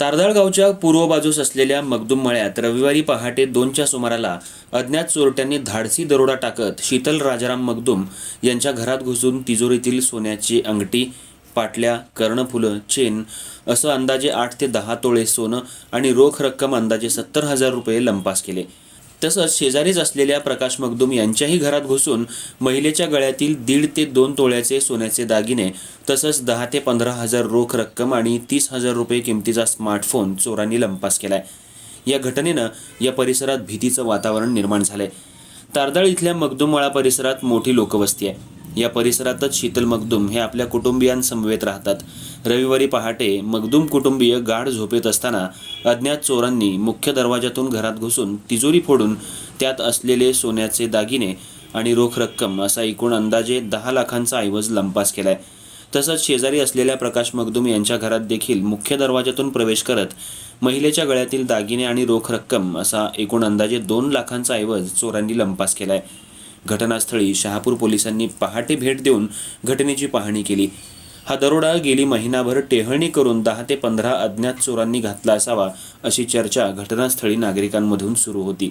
तारदाळ गावच्या पूर्व बाजूस असलेल्या मगदुम मळ्यात रविवारी पहाटे दोनच्या सुमाराला अज्ञात चोरट्यांनी धाडसी दरोडा टाकत शीतल राजाराम मगदुम यांच्या घरात घुसून तिजोरीतील सोन्याची अंगठी पाटल्या कर्णफुलं चेन असं अंदाजे आठ ते दहा तोळे सोनं आणि रोख रक्कम अंदाजे सत्तर हजार रुपये लंपास केले. तसंच शेजारीच असलेल्या प्रकाश मगदुम यांच्याही घरात घुसून महिलेच्या गळ्यातील दीड ते दोन तोळ्याचे सोन्याचे दागिने तसंच दहा ते पंधरा हजार रोख रक्कम आणि तीस हजार रुपये किमतीचा स्मार्टफोन चोरांनी लंपास केलाय. या घटनेनं या परिसरात भीतीचं वातावरण निर्माण झालंय. तारदाळ इथल्या मगदुमवाळा परिसरात मोठी लोकवस्ती आहे. या परिसरातच शीतल मगदूम हे आपल्या कुटुंबियांसमवेत राहतात. रविवारी पहाटे मगदूम कुटुंबीय गाढ झोपेत असताना अज्ञात चोरांनी मुख्य दरवाजातून घरात घुसून तिजोरी फोडून त्यात असलेले सोन्याचे दागिने आणि रोख रक्कम असा एकूण अंदाजे दहा लाखांचा ऐवज लंपास केलाय. तसंच शेजारी असलेल्या प्रकाश मगदूम यांच्या घरात देखील मुख्य दरवाजातून प्रवेश करत महिलेच्या गळ्यातील दागिने आणि रोख रक्कम असा एकूण अंदाजे दोन लाखांचा ऐवज चोरांनी लंपास केलाय. घटनास्थळी शहापूर पोलिसांनी पहाटे भेट देऊन घटनेची पाहणी केली. हा दरोडा गेली महिनाभर टेहळणी करून दहा ते पंधरा अज्ञात चोरांनी घातला असावा अशी चर्चा घटनास्थळी नागरिकांमधून सुरू होती.